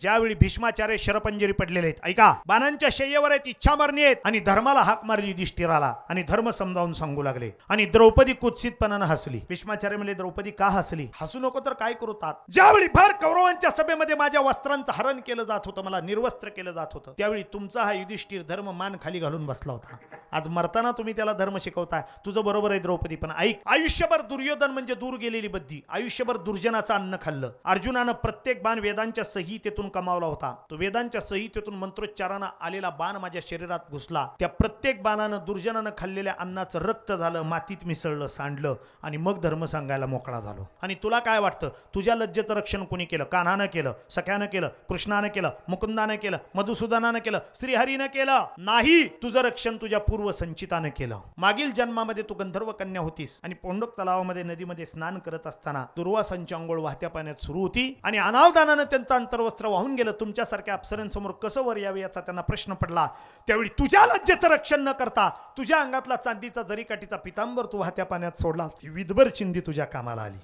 ज्यावेळी भीष्माचार्य शरपंजरी पडलेले आहेत ऐका. बाणांच्या शय्यवर आहेत इच्छा मरणी आहेत आणि धर्माला हाक मारली युधिष्ठिराला आणि धर्म समजावून सांगू लागले. आणि द्रौपदी कुत्सितपणानं हसली. भीष्माचार्य म्हणले द्रौपदी का हसली? हसू नको तर काय करू तात? ज्यावेळी भर कौरवांच्या सभेमध्ये माझ्या वस्त्रांचं हरण केलं जात होतं मला निर्वस्त्र केलं जात होतं त्यावेळी तुमचा हा युधिष्ठिर धर्म मान खाली घालून बसला होता. आज मरताना तुम्ही त्याला धर्म शिकवताय. तुझं बरोबर आहे द्रौपदी पण ऐक. आयुष्यभर दुर्योधन म्हणजे दूर गेलेली बद्दी. आयुष्यभर दुर्जनाचं अन्न खाल्लं. अर्जुनानं प्रत्येक बाण वेदांच्या संहितेतून कमावला होता. तो वेदांच्या संहितेतून मंत्रोच्चारानं आलेला बाण माझ्या शरीरात घुसला. त्या प्रत्येक बाणानं दुर्जनानं खाल्लेल्या अन्नाचं रक्त झालं मातीत मिसळलं सांडलं आणि मग धर्म सांगायला मोकळा झालो. आणि तुला काय वाटतं? तुझ्या लज्जेचं रक्षण कोणी केलं? कान्हानं केलं सख्यानं केलं कृष्णानं केलं मुकुंदानं केलं मधुसूदनानं केलं श्रीहरीनं केलं? नाही! तुझं रक्षण तुझ्या पूर्व संचितानं केलं. मागील जन्मामध्ये तू गंधर्व कन्या होतीस आणि पोंडक तलावामध्ये नदीमध्ये स्नान करत असताना दुर्वासांची अंघोळ वाहत्या पाण्यात सुरू होती आणि अनावदानानं त्यांचं अंतर्वस्त्र वाहून गेलं तुमच्यासारख्या अप्सरांसमोर कसं वर यावे याचा त्यांना प्रश्न पडला. त्यावेळी तुझ्या लज्जेचं रक्षण न करता तुझ्या अंगातला चांदीचा जरीकाठीचा पितांबर तू वाहत्या पाण्यात सोडला. ती विधभर चिंदी तुझ्या कामाला आली.